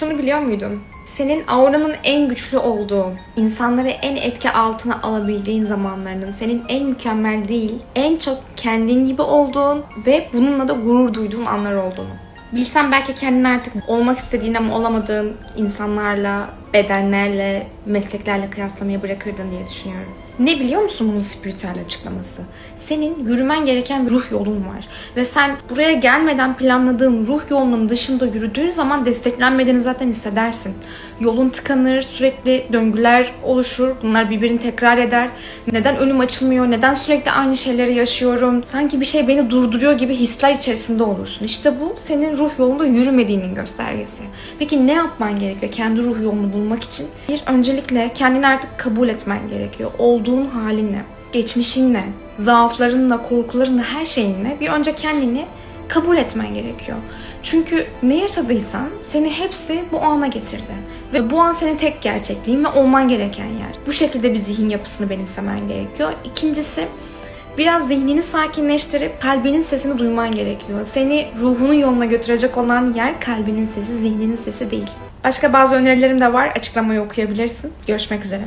Şunu biliyor muydun? Senin auranın en güçlü olduğu, insanları en etki altına alabildiğin zamanlarının senin en mükemmel değil, en çok kendin gibi olduğun ve bununla da gurur duyduğun anlar olduğunu. Bilsen belki kendini artık olmak istediğin ama olamadığın insanlarla, bedenlerle, mesleklerle kıyaslamayı bırakırdın diye düşünüyorum. Ne biliyor musun bunun spiritüel açıklaması? Senin yürümen gereken bir ruh yolun var. Ve sen buraya gelmeden planladığın ruh yolunun dışında yürüdüğün zaman desteklenmediğini zaten hissedersin. Yolun tıkanır, sürekli döngüler oluşur, bunlar birbirini tekrar eder. Neden önüm açılmıyor, neden sürekli aynı şeyleri yaşıyorum, sanki bir şey beni durduruyor gibi hisler içerisinde olursun. İşte bu senin ruh yolunda yürümediğinin göstergesi. Peki ne yapman gerekiyor kendi ruh yolunu bulmak için? Bir, öncelikle kendini artık kabul etmen gerekiyor. Olduğun halinle, geçmişinle, zaaflarınla, korkularınla, her şeyinle bir önce kendini kabul etmen gerekiyor. Çünkü ne yaşadıysan seni hepsi bu ana getirdi. Ve bu an senin tek gerçekliğin ve olman gereken yer. Bu şekilde bir zihin yapısını benimsemen gerekiyor. İkincisi biraz zihnini sakinleştirip kalbinin sesini duyman gerekiyor. Seni ruhunun yoluna götürecek olan yer kalbinin sesi, zihninin sesi değil. Başka bazı önerilerim de var. Açıklamayı okuyabilirsin. Görüşmek üzere.